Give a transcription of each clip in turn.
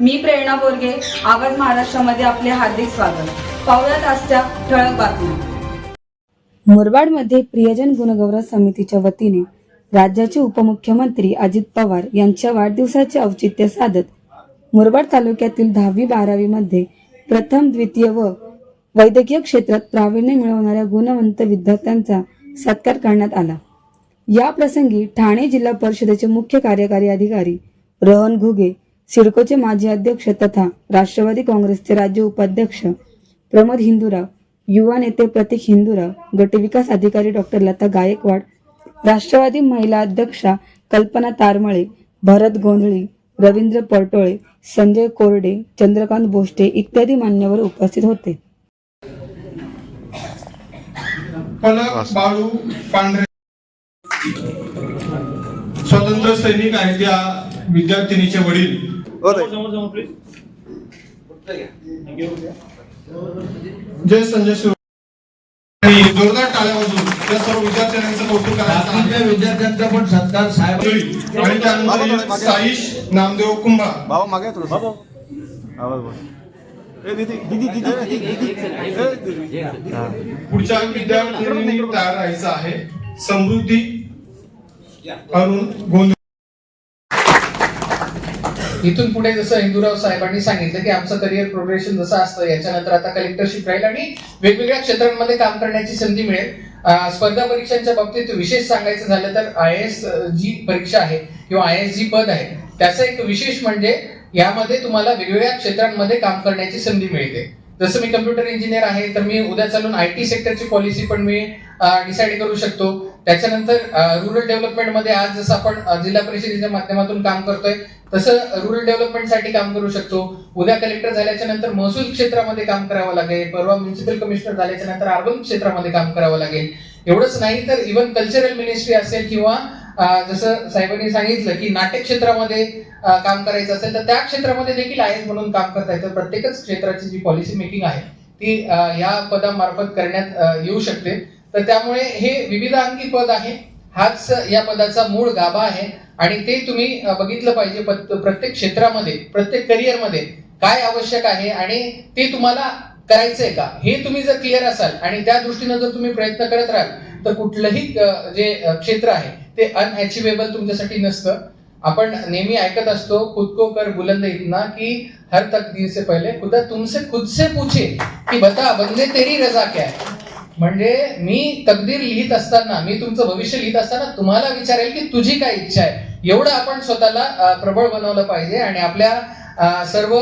मी प्रेरणा बोरगे आवाज महाराष्ट्रामध्ये आपले हार्दिक स्वागत. पाहुयात आजच्या ठळक बातम्या. मुरबाडमध्ये प्रियजन गुणगौरव समितीच्या वतीने राज्याचे उपमुख्यमंत्री अजित पवार यांच्या वाढदिवसाचे औचित्य साधत मुरबाड तालुक्यातील दहावी बारावी मध्ये प्रथम द्वितीय व वैद्यकीय क्षेत्रात प्रावीण्य मिळवणाऱ्या गुणवंत विद्यार्थ्यांचा सत्कार करण्यात आला. या प्रसंगी ठाणे जिल्हा परिषदेचे मुख्य कार्यकारी अधिकारी रोहन घुगे सिडकोचे माजी अध्यक्ष तथा राष्ट्रवादी काँग्रेसचे राज्य उपाध्यक्ष प्रमोद हिंदुराव युवा नेते प्रतीक हिंदुराव गटविकास अधिकारी डॉक्टर लता गायकवाड राष्ट्रवादी महिला अध्यक्षा कल्पना तारमळे भरत गोंधळी रवींद्र परटोळे संजय कोरडे चंद्रकांत बोष्टे इत्यादी मान्यवर उपस्थित होते. बाळू पांढरे स्वतंत्र सैनिक आहेत त्या विद्यार्थिनीचे वडील. जय संजय शिव जोरदार टाळ्या वाजून त्या सर्व विद्यार्थ्यांचं कौतुक करायचं बाकीच्या आहे. विद्यार्थ्यांचा पण सत्कार साहेब आणि त्यानंतर येईल साईश नामदेव कुंभा बाबा मागे आहे थोडंसं. आवाज बोल. ए, दीदी, दीदी, दीदी, दीदी. ए, दीदी. हा. पुढच्या विद्यार्थिनींनी तयार राहायचं आहे समृद्धी अरुण गोंधळ इथून पुढे जसं हिंदूराव साहेबांनी सांगितलं की आमचं करिअर प्रोग्रेशन जसं असतं याच्यानंतर आता कलेक्टरशिप राहील आणि वेगवेगळ्या क्षेत्रांमध्ये काम करण्याची संधी मिळेल. स्पर्धा परीक्षांच्या बाबतीत विशेष सांगायचं झालं तर आय एस जी परीक्षा आहे किंवा आय एस जी पद आहे त्याचं एक विशेष म्हणजे यामध्ये तुम्हाला वेगवेगळ्या क्षेत्रांमध्ये काम करण्याची संधी मिळते. जसं मी कम्प्युटर इंजिनियर आहे तर मी उद्या चालून आय टी सेक्टरची पॉलिसी पण मी डिसाईड करू शकतो. त्याच्यानंतर रुरल डेव्हलपमेंटमध्ये आज जसं आपण जिल्हा परिषदेच्या माध्यमातून काम करतोय तसं रुरल डेव्हलपमेंटसाठी काम करू शकतो. उद्या कलेक्टर झाल्याच्यानंतर महसूल क्षेत्रामध्ये काम करावं लागेल. परवा म्युन्सिपल कमिशनर झाल्याच्यानंतर अर्बन क्षेत्रामध्ये काम करावं लागेल. एवढंच नाही तर इव्हन कल्चरल मिनिस्ट्री असेल किंवा जसं साहेबांनी सांगितलं की नाट्य क्षेत्रामध्ये काम करायचं असेल तर त्या क्षेत्रामध्ये देखील आय म्हणून काम करता येतं. प्रत्येकच क्षेत्राची जी पॉलिसी मेकिंग आहे ती या पदामार्फत करण्यात येऊ शकते. तर त्यामुळे हे विविध अंकी पद आहे. हाच या पदाचा मूळ गाभा आहे. आणि ते तुम्ही बघितलं पाहिजे प्रत्येक क्षेत्रामध्ये प्रत्येक करिअरमध्ये काय आवश्यक आहे आणि ते तुम्हाला करायचंय का? हे तुम्ही जर क्लिअर असाल आणि त्या दृष्टीनं जर तुम्ही प्रयत्न करत राहाल तर कुठलंही जे क्षेत्र आहे ते अनअचिवेबल तुमच्यासाठी नसतं. आपण नेहमी ऐकत असतो खुद को कर बुलंद इतना की हर तकदीर से पहिले खुदा तुमसे खुद से पूछे की बता बंदे तेरी रजा क्या है? म्हणजे मी तकदीर लिहित असताना मी तुमचं भविष्य लिहित असताना तुम्हाला विचारेल की तुझी काय इच्छा आहे? एवढं आपण स्वतःला प्रबळ बनवलं पाहिजे आणि आपल्या सर्व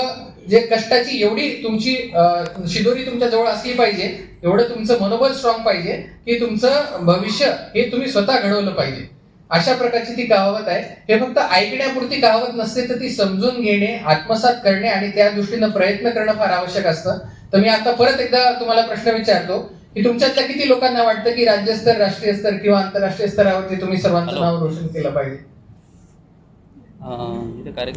जे कष्टाची एवढी तुमची शिदोरी तुमच्या जवळ असली पाहिजे एवढं तुमचं मनोबल स्ट्रॉंग पाहिजे की तुमचं भविष्य हे तुम्ही स्वतः घडवलं पाहिजे. अशा प्रकारची ती कहावत आहे. हे फक्त ऐकण्यापुरती कहावत नसते तर ती समजून घेणे आत्मसात करणे आणि त्या दृष्टीनं प्रयत्न करणं फार आवश्यक असतं. तर मी आता परत एकदा तुम्हाला प्रश्न विचारतो की तुमच्यातल्या किती लोकांना वाटतं की राज्यस्तर राष्ट्रीय स्तर किंवा आंतरराष्ट्रीय स्तरावरती तुम्ही सर्वांचं नाव रोशन केलं पाहिजे?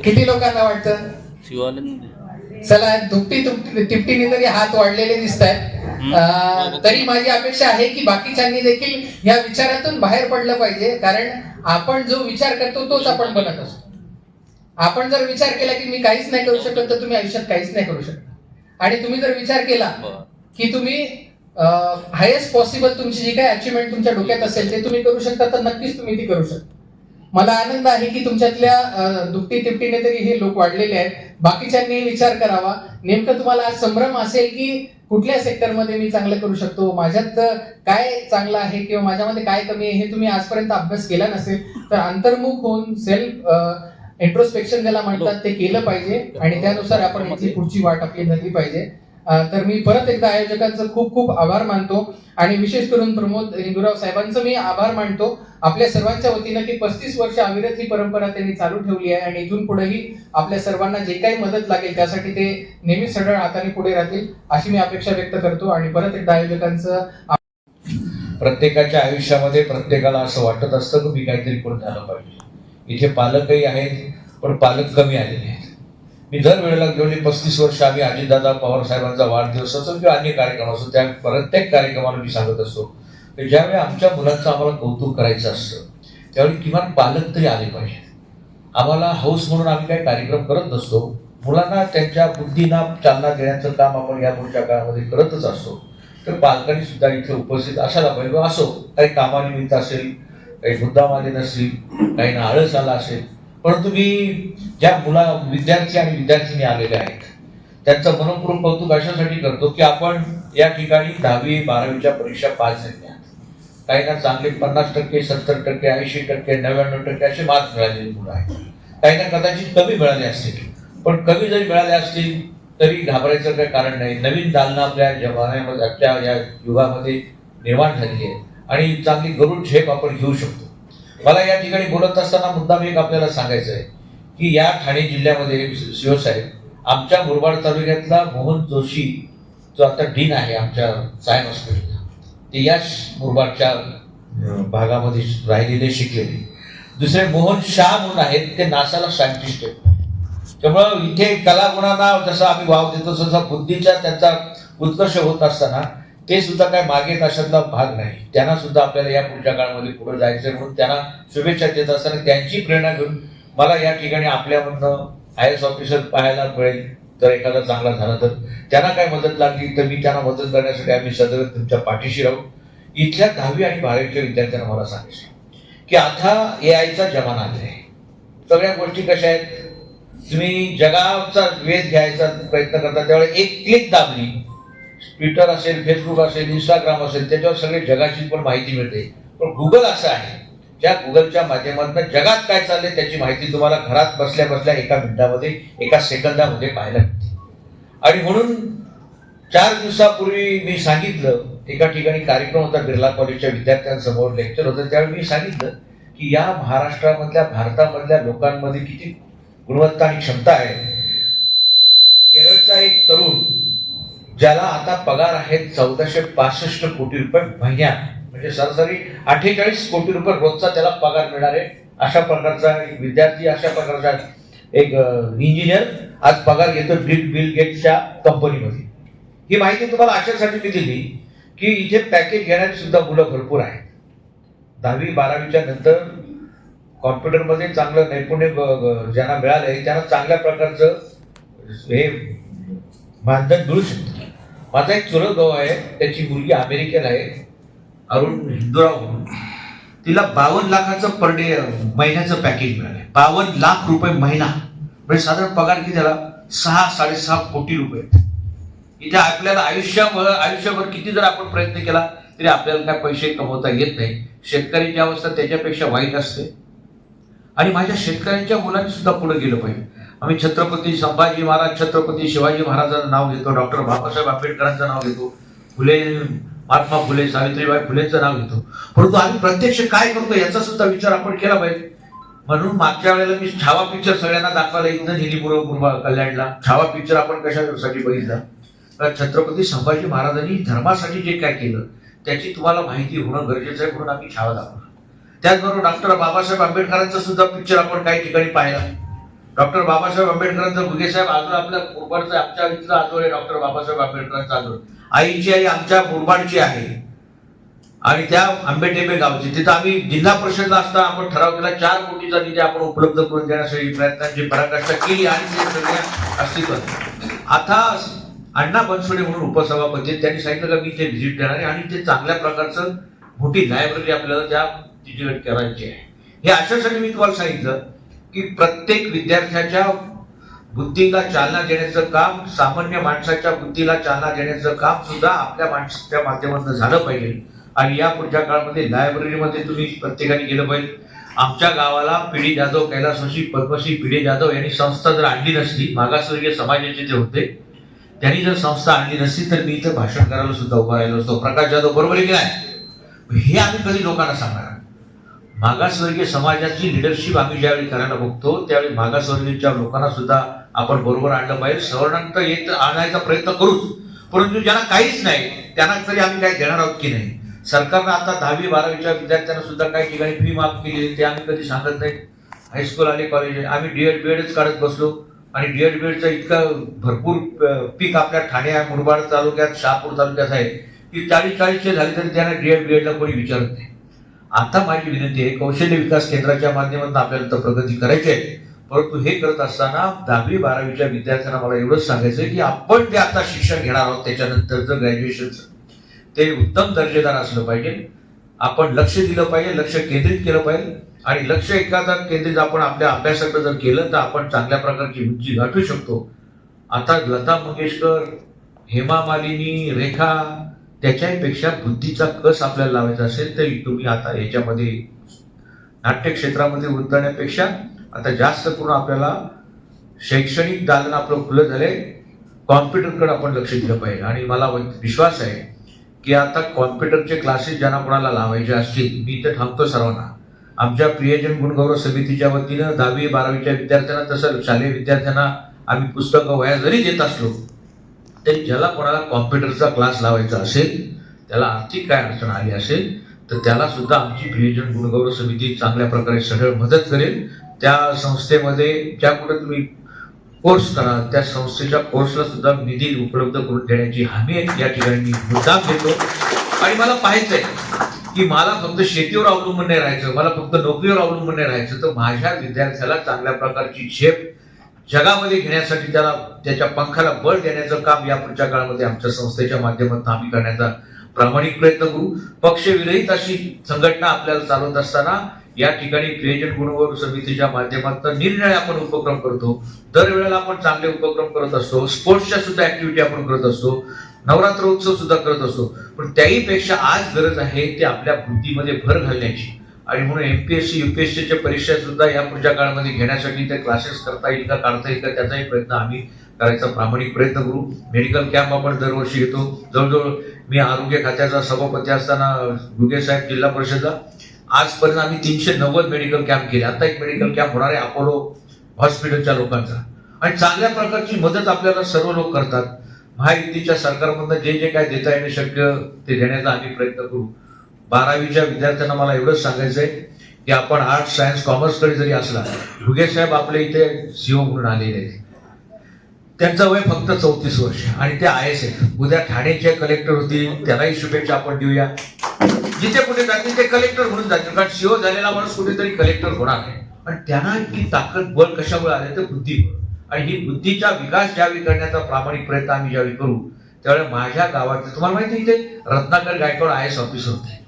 किती लोकांना वाटतं? शिवानंद चला दुपटी तुपटी तिपटीने तरी हात वाढलेले दिसत आहेत. तरी माझी अपेक्षा आहे की बाकीच्यांनी देखील या विचारातून बाहेर पडलं पाहिजे. कारण आपण जो विचार करतो तोच आपण बनत असतो. आपण जर विचार केला की मी काहीच नाही करू शकत तर तुम्ही आयुष्यात काहीच नाही करू शकत. आणि तुम्ही जर विचार केला. की तुम्ही हायेस्ट पॉसिबल तुमची जी काही अचिव्हमेंट तुमच्या डोक्यात असेल ते तुम्ही करू शकता तर नक्कीच तुम्ही ती करू शकता. मला आनंद आहे की तुमच्यातल्या दुपटी तिपटीने तरी हे लोक वाढलेले आहेत. बाकीच्यांनी विचार करावा. नेमकं तुम्हाला आज संभ्रम असेल की कुठल्या सेक्टरमध्ये मी चांगलं करू शकतो? माझ्यात काय चांगलं आहे किंवा माझ्यामध्ये काय कमी आहे हे तुम्ही आजपर्यंत अभ्यास केला नसेल तर अंतर्मुख होऊन सेल्फ इंट्रोस्पेक्शन ज्याला म्हणतात ते केलं पाहिजे आणि त्यानुसार आपण याची पुढची वाट आपली धरली पाहिजे. तर मी परत एकदा आयोजकांचं खूप खूप आभार मानतो आणि विशेष करून प्रमोद हिंदूराव साहेबांचं मी आभार मानतो. आपल्या सर्वांच्या वतीनं की पस्तीस वर्ष अविरत ही परंपरा त्यांनी चालू ठेवली आहे आणि इथून पुढेही आपल्या सर्वांना जे काही मदत लागेल त्यासाठी ते नेहमी सरळ हाताने पुढे राहतील अशी मी अपेक्षा व्यक्त करतो आणि परत एकदा आयोजकांचं प्रत्येकाच्या आयुष्यामध्ये प्रत्येकाला असं वाटत असतं की मी काहीतरी करून झालं पाहिजे. इथे पालकही आहेत पण पालक कमी आलेले आहेत. मी दर वेळेला गेली पस्तीस वर्ष आम्ही अजितदादा पवार साहेबांचा वाढदिवस असो किंवा अन्य कार्यक्रम असो त्या प्रत्येक कार्यक्रमाला मी सांगत असतो ज्यावेळी आमच्या मुलांचं आम्हाला कौतुक करायचं असतं त्यावेळी किमान पालक तरी आले पाहिजेत. आम्हाला हौस म्हणून आम्ही काही कार्यक्रम करत नसतो. मुलांना त्यांच्या बुद्धीना चालना देण्याचं काम आपण या पुढच्या काळामध्ये करतच असतो. तर पालकांनी सुद्धा इथे उपस्थित असायला पाहिजे. असो काही कामानिमित्त असेल काही मुद्दामाले नसतील काही आळस आला असेल. परंतु मी ज्या मुला विद्यार्थी आणि विद्यार्थिनी आलेले आहेत त्यांचं मनपूर्वक कौतुक अशासाठी करतो की आपण या ठिकाणी दहावी बारावीच्या परीक्षा पास झाल्या. काहींना चांगले पन्नास टक्के सत्तर टक्के ऐंशी टक्के नव्याण्णव टक्के असे मार्क मिळालेले मुलं आहेत. काहींना कदाचित कमी मिळाले असतील. पण कमी जरी मिळाले असतील तरी घाबरायचं काही कारण नाही. नवीन दालना आपल्या जमान्यामध्ये आपल्या या युगामध्ये निर्माण झालेली आहे. आणि चांगली गरुड झेप आपण घेऊ शकतो. मला या ठिकाणी बोलत असताना मुद्दाम एक आपल्याला सांगायचं आहे की या ठाणे जिल्ह्यामध्ये शिवसाहेब आमच्या मुरबाड तालुक्यातला मोहन जोशी जो आता डीन आहे आमच्या सायन्स हॉस्पिटल ते याच मुरबाडच्या भागामध्ये राहिलेले शिकलेले. दुसरे मोहन शाह म्हणून आहेत ते नासाला सायंटिस्ट आहेत. त्यामुळं इथे कलागुणांना जसं आम्ही वाव देतो तसा बुद्धीचा त्यांचा उत्कर्ष होत असताना ते सुद्धा काय मागे कशातला भाग नाही. त्यांना सुद्धा आपल्याला या पुढच्या काळामध्ये पुढे जायचं म्हणून त्यांना शुभेच्छा देत असताना त्यांची प्रेरणा घेऊन मला या ठिकाणी आपल्यामधनं आय एस ऑफिसर पाहायला मिळेल. जर एखादा चांगला झाला तर त्यांना काय मदत लागली तर मी त्यांना मदत करण्यासाठी आम्ही सदैव तुमच्या पाठीशी राहू. इथल्या दहावी आणि बारावीच्या विद्यार्थ्यांना मला सांगितलं की आता ए आयचा जमाना आलेला आहे. सगळ्या गोष्टी कशा आहेत? तुम्ही जगाचा वेध घ्यायचा प्रयत्न करता त्यावेळेस एक क्लिक दाबली. ट्विटर असेल फेसबुक असेल इंस्टाग्राम असेल त्याच्यावर सगळे जगाची पण माहिती मिळते. पण गुगल असं आहे ज्या गुगलच्या माध्यमातून जगात काय चाललंय त्याची माहिती तुम्हाला घरात बसल्या बसल्या एका मिनिटामध्ये एका सेकंदामध्ये पाहायला मिळते. आणि म्हणून चार दिवसापूर्वी मी सांगितलं एका ठिकाणी कार्यक्रम होता बिर्ला कॉलेजच्या विद्यार्थ्यांसमोर लेक्चर होतं त्यावेळी मी सांगितलं की या महाराष्ट्रामधल्या भारतामधल्या लोकांमध्ये किती गुणवत्ता आणि क्षमता आहे. केरळचा एक तरुण ज्याला आता पगार आहेत चौदाशे पासष्ट कोटी रुपये महिन्यात. म्हणजे सरासरी अठ्ठेचाळीस कोटी रुपये रोजचा त्याला पगार मिळणार आहे. अशा प्रकारचा एक विद्यार्थी अशा प्रकारचा एक इंजिनियर आज पगार घेतो बिल बिल गेटच्या कंपनीमध्ये. ही माहिती तुम्हाला अशासाठी मी दिली की इथे पॅकेज घेणारी सुद्धा मुलं भरपूर आहेत. दहावी बारावीच्या नंतर कॉम्प्युटरमध्ये चांगलं नैपुण्य ग- ग- ज्यांना मिळालंय त्यांना चांगल्या प्रकारचं हे मानधन मिळू शकतं. माझा एक चुलत भाऊ आहे त्याची मुलगी अमेरिकेला आहे. अरुण हिंदुराव. तिला बावन्न लाखाचं पर डे महिन्याचं पॅकेज मिळालं बावन्न लाख रुपये महिना. म्हणजे साधारण पगार किती झाला? सहा साडेसहा कोटी रुपये. इथे आपल्याला आयुष्याभर आयुष्यभर किती जर आपण प्रयत्न केला तरी आपल्याला काय पैसे कमवता येत नाही. शेतकऱ्यांची अवस्था त्याच्यापेक्षा वाईट असते. आणि माझ्या शेतकऱ्यांच्या मुलांनी सुद्धा पुढे गेलं पाहिजे. आम्ही छत्रपती संभाजी महाराज छत्रपती शिवाजी महाराजांचं नाव घेतो डॉक्टर बाबासाहेब आंबेडकरांचं नाव घेतो. फुले महात्मा फुले सावित्रीबाई फुलेंचं नाव घेतो. परंतु आम्ही प्रत्यक्ष काय करतो याचा सुद्धा विचार आपण केला पाहिजे. म्हणून मागच्या वेळेला मी छावा पिक्चर सगळ्यांना दाखवायला इथं नेली मुरबा कल्याणला. छावा पिक्चर आपण कशासाठी बघितला? तर छत्रपती संभाजी महाराजांनी धर्मासाठी जे काय केलं त्याची तुम्हाला माहिती होणं गरजेचं आहे म्हणून आम्ही छावा दाखवला. त्याचबरोबर डॉक्टर बाबासाहेब आंबेडकरांचा सुद्धा पिक्चर आपण काही ठिकाणी पाहिला. डॉक्टर बाबासाहेब आंबेडकरांचा भुगेसाहेब आजोळ आपल्या मुरबाडचा आमच्या इथलं आजोळ आहे डॉक्टर बाबासाहेब आंबेडकरांचा आजोळ. आईची आई आमच्या मुरबाडची आहे आणि त्या आंबेटेपे गावची तिथं आम्ही जिल्हा परिषदला असता आपण ठराव केला चार कोटीचा निधी आपण उपलब्ध करून देण्यासाठी प्रयत्नांची पराकाष्ठा केली आणि ते सगळ्या अस्तित्वात. आता अण्णा बनसोडे म्हणून उपसभापती त्यांनी सांगितलं का मी ते व्हिजिट देणार आहे आणि ते चांगल्या प्रकारचं मोठी लायब्ररी आपल्याला त्या तिथे करायची आहे. हे अशासाठी मी तुम्हाला सांगितलं की प्रत्येक विद्यार्थ्याच्या बुद्धीला चालना देण्याचं काम सामान्य माणसाच्या बुद्धीला चालना देण्याचं काम सुद्धा आपल्या माणसाच्या माध्यमातून झालं पाहिजे. आणि या पुढच्या काळामध्ये लायब्ररीमध्ये तुम्ही प्रत्येकाने गेलं पाहिजे. आमच्या गावाला पिढी जाधव कैलासवशी पद्मश्री पिढी जाधव यांनी संस्था जर आणली नसली मागासवर्गीय समाजाचे जे होते त्यांनी जर संस्था आणली नसती तर मी इथं भाषण करायला सुद्धा उभा राहिलो असतो. प्रकाश जाधव बरोबर आहे की नाही? हे आम्ही कधी लोकांना सांगणार मागासवर्गीय समाजाची लिडरशिप आम्ही ज्यावेळी करायला बघतो त्यावेळी मागासवर्गीयच्या लोकांना सुद्धा आपण बरोबर आणलं पाहिजे. सवर्णांत येत आणायचा प्रयत्न करूच. परंतु ज्यांना काहीच नाही त्यांना तरी आम्ही काही देणार आहोत की नाही? सरकारनं आता दहावी बारावीच्या विद्यार्थ्यांना सुद्धा काही ठिकाणी फी माफ केली आहे, ते आम्ही कधी सांगत नाही. हायस्कूल आणि कॉलेज आम्ही डी एड बी एडच काढत बसलो. आणि डी एड बी एडचं इतकं भरपूर पीक आपल्या ठाणे मुरबाड तालुक्यात शहापूर तालुक्यात आहे की चाळीस चाळीसचे झाले तरी त्यांना बी एडला कोणी विचारत नाही. आता माझी विनंती आहे कौशल्य विकास केंद्राच्या माध्यमातून आपल्याला तर प्रगती करायची आहे. परंतु हे करत असताना दहावी बारावीच्या विद्यार्थ्यांना मला एवढंच सांगायचं की आपण जे आता शिक्षण घेणार आहोत त्याच्यानंतरचं ग्रॅज्युएशनचं ते उत्तम दर्जेदार असलं पाहिजे. आपण लक्ष दिलं पाहिजे लक्ष केंद्रित केलं पाहिजे. आणि लक्ष एखादा केंद्रित आपण आपल्या अभ्यासाकडे जर केलं तर आपण चांगल्या प्रकारची उंची गाठू शकतो. आता लता मंगेशकर हेमा मालिनी रेखा त्याच्यापेक्षा बुद्धीचा कस आपल्याला लावायचा असेल तर तुम्ही आता याच्यामध्ये नाट्य क्षेत्रामध्ये उतरण्यापेक्षा आता जास्त करून आपल्याला शैक्षणिक दालन आपलं खुलं झालंय कॉम्प्युटरकडे आपण लक्ष दिलं पाहिजे. आणि मला विश्वास आहे की आता कॉम्प्युटरचे क्लासेस ज्यांना कोणाला लावायचे असतील मी तर थांबतो सर्वांना. आमच्या प्रियजन गुणगौरव समितीच्या वतीनं दहावी बारावीच्या विद्यार्थ्यांना तसं शालेय विद्यार्थ्यांना आम्ही पुस्तकं वया जरी देत असलो तरी ज्याला कोणाला कॉम्प्युटरचा क्लास लावायचा असेल त्याला आर्थिक काय अडचण आली असेल तर त्याला सुद्धा आमची प्रियजन गुणगौरव समिती चांगल्या प्रकारे सगळं मदत करेल. त्या संस्थेमध्ये ज्या कुठे तुम्ही कोर्स करा त्या संस्थेच्या कोर्सला सुद्धा निधी उपलब्ध करून देण्याची हमी आहे. या ठिकाणी मी मुद्दा घेतो. आणि मला पाहायचं आहे की मला फक्त शेतीवर अवलंबून नाही राहायचं मला फक्त नोकरीवर अवलंबून नाही राहायचं तर माझ्या विद्यार्थ्याला चांगल्या प्रकारची झेप जगामध्ये घेण्यासाठी त्याला त्याच्या पंखाला बळ देण्याचं काम या पुढच्या काळामध्ये आमच्या संस्थेच्या माध्यमातून आम्ही करण्याचा प्रामाणिक प्रयत्न करू. पक्षविरहित अशी संघटना आपल्याला चालवत असताना या ठिकाणी क्रिएजन गुणवत्ता समितीच्या माध्यमातून निर्णय आपण उपक्रम करतो. दरवेळेला आपण चांगले उपक्रम करत असतो. स्पोर्ट्सच्या सुद्धा ऍक्टिव्हिटी आपण करत असतो. नवरात्र उत्सव सुद्धा करत असतो. पण त्याही पेक्षा आज गरज आहे ते आपल्या बुद्धीमध्ये भर घालण्याची. आणि म्हणून एम पी एस सी युपीएससीच्या परीक्षा सुद्धा या पुढच्या काळामध्ये घेण्यासाठी त्या क्लासेस करता येईल का काढता येईल का त्याचाही प्रयत्न आम्ही करायचा प्रामाणिक प्रयत्न करू. मेडिकल कॅम्प आपण दरवर्षी घेतो जवळजवळ मी आरोग्य खात्याचा सभापती असताना गुगे साहेब जिल्हा परिषदला आजपर्यंत आम्ही तीनशे नव्वद मेडिकल कॅम्प केले. आता एक मेडिकल कॅम्प होणार आहे अपोलो हॉस्पिटलच्या लोकांचा. आणि चांगल्या प्रकारची मदत आपल्याला सर्व लोक करतात. महायुतीच्या सरकारमधनं जे जे काय देता येणं शक्य ते देण्याचा आम्ही प्रयत्न करू. बारावीच्या विद्यार्थ्यांना मला एवढंच सांगायचं आहे की आपण आर्ट्स सायन्स कॉमर्सकडे जरी असला भुगे साहेब आपल्या इथे सीओ म्हणून आलेले आहेत. त्यांचं वय फक्त चौतीस वर्ष. आणि ते आय एस एफ उद्या ठाण्याचे कलेक्टर होतील त्यालाही शुभेच्छा आपण देऊया. जिथे कुठे जातील ते कलेक्टर म्हणून जातील. कारण शिव झालेला माणूस कुठेतरी कलेक्टर होणार आहे पण त्यांना इतकी ताकद बळ कशामुळे आले? तर बुद्धिबळ आणि ही बुद्धीचा विकास ज्यावेळी करण्याचा प्रामाणिक प्रयत्न आम्ही ज्यावेळी करू त्यावेळी माझ्या गावात तुम्हाला माहिती आहे इथे Ratnakar Gaikwad I S officer होते.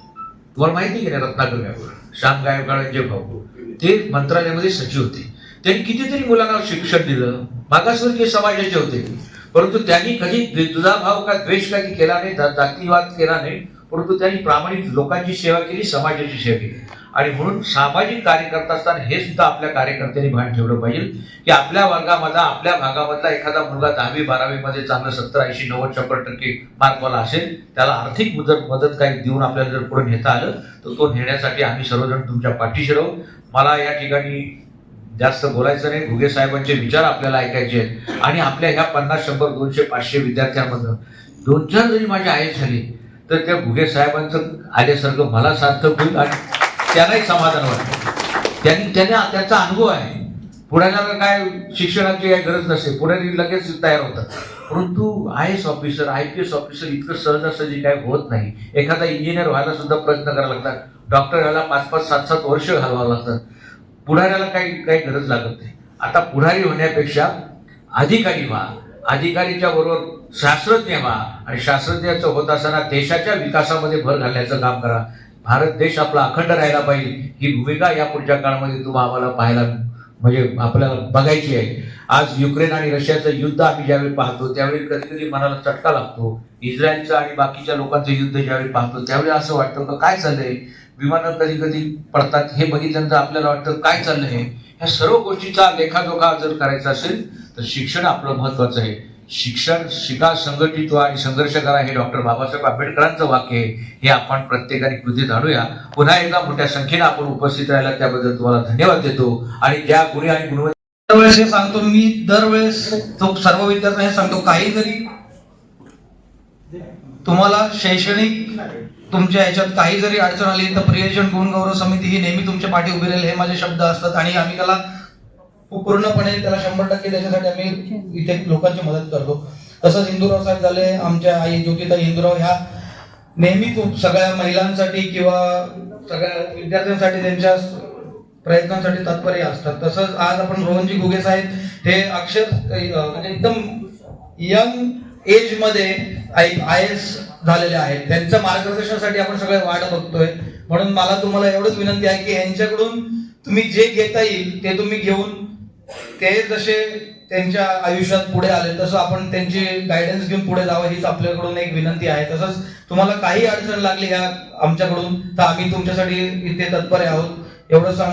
तुम्हाला माहिती आहे की नाही रत्नाकर गायकवाड? श्याम गायकवाडांचे भाऊ. ते मंत्रालयामध्ये सचिव होते. त्यांनी कितीतरी मुलांना शिक्षण दिलं. मागासवर्गीय समाजाचे होते. परंतु त्यांनी कधी दुधाभाव का द्वेष काही केला नाही जा- जातीवाद केला नाही परंतु त्यांनी प्रामाणिक लोकांची सेवा केली समाजाची सेवा केली. आणि म्हणून सामाजिक कार्यकर्ता असताना हे सुद्धा आपल्या कार्यकर्त्यांनी भान ठेवलं पाहिजे की आपल्या वर्गामधला आपल्या भागामधला एखादा मुलगा दहावी बारावीमध्ये चांगलं सत्तर ऐंशी नव्वद शंभर टक्के मार्कवाला असेल त्याला आर्थिक मदत मदत काही देऊन आपल्याला जर पुढे नेता आलं तर तो नेण्यासाठी आम्ही सर्वजण तुमच्या पाठीशी राहू. मला या ठिकाणी जास्त बोलायचं नाही. घुगे साहेबांचे विचार आपल्याला ऐकायचे आहेत. आणि आपल्या ह्या पन्नास शंभर दोनशे पाचशे विद्यार्थ्यांमधून दोन चार जरी माझे आय झाले तर त्या घुगे साहेबांचं आल्यासारखं मला सार्थक होईल आणि त्यांनाही समाधान वाटतं त्यांनी त्यांना त्याचा अनुभव आहे. पुण्याला काय शिक्षणाची काही गरज नसते. पुण्याने लगेच तयार होतात. परंतु I S officer I P S officer इतकं सहजासहजी काय होत नाही. एखादा इंजिनियर व्हायला सुद्धा प्रयत्न करावा लागतात. डॉक्टर व्हायला पाच पाच सात सात वर्ष घालवावं लागतात. पुढाऱ्याला काही काही गरज लागत नाही. आता पुढारी होण्यापेक्षा अधिकारी व्हा. अधिकारीच्या बरोबर शास्त्रज्ञ व्हा. आणि शास्त्रज्ञाचं होत असताना देशाच्या विकासामध्ये भर घालण्याचं काम करा. भारत देश आपला अखंड राहिला पाहिजे. ही भूमिका या पुढच्या काळामध्ये तुम्हाला आम्हाला पाहायला म्हणजे आपल्याला बघायची आहे. आज युक्रेन आणि रशियाचं युद्ध आम्ही ज्यावेळी पाहतो त्यावेळी कधी कधी मनाला चटका लागतो. इस्रायलचं आणि बाकीच्या लोकांचं युद्ध ज्यावेळी पाहतो त्यावेळी असं वाटतं का काय चाललंय? विमानं कधी कधी पडतात हे बघितल्यानंतर आपल्याला वाटतं काय चाललंय? ह्या सर्व गोष्टीचा लेखाजोखा जर करायचा असेल तर शिक्षण आपलं महत्वाचं आहे. शिक्षण शिका संघटित व्हा आणि संघर्ष करा हे डॉक्टर बाबासाहेब आंबेडकरांचं वाक्य आहे. हे आपण प्रत्येकाने कृतीत आणूया. पुन्हा एकदा मोठ्या संख्येने आपण उपस्थित राहिला. त्याबद्दल तुम्हाला धन्यवाद देतो. आणि ज्या गुणी आणि गुणवत्ता दरवेळेस हे सांगतो मी दरवेळेस तो सर्व विद्यार्थ्यांना हे सांगतो काही जरी तुम्हाला शैक्षणिक तुमच्या ह्याच्यात काही जरी अडचण आली तर प्रियजन गुण गौरव समिती ही नेहमी तुमच्या पाठी उभी राहील. हे माझे शब्द असतात आणि आम्ही त्याला पूर्णपणे त्याला शंभर टक्के त्याच्यासाठी आम्ही इथे लोकांची मदत करतो. तसंच इंदुराव साहेब झाले आमच्या आई ज्योतिता हिंदूराव ह्या नेहमी खूप सगळ्या महिलांसाठी किंवा सगळ्या विद्यार्थ्यांसाठी त्यांच्या प्रयत्नांसाठी तत्पर असतात. तसंच आज आपण रोहनजी घुगे साहेब हे अक्षर म्हणजे एकदम यंग एजमध्ये आय एस झालेले आहेत. त्यांच्या मार्गदर्शनासाठी आपण सगळे वाट बघतोय. म्हणून मला तुम्हाला एवढंच विनंती आहे की यांच्याकडून तुम्ही जे घेता येईल ते तुम्ही घेऊन ते जसे त्यांच्या आयुष्यात पुढे आले तसं आपण त्यांची गायडन्स घेऊन पुढे जावं हीच आपल्याकडून एक विनंती आहे. तसंच तुम्हाला काही अडचण लागली ह्या आमच्याकडून तर आम्ही तुमच्यासाठी इथे तत्पर आहोत. एवढं सांग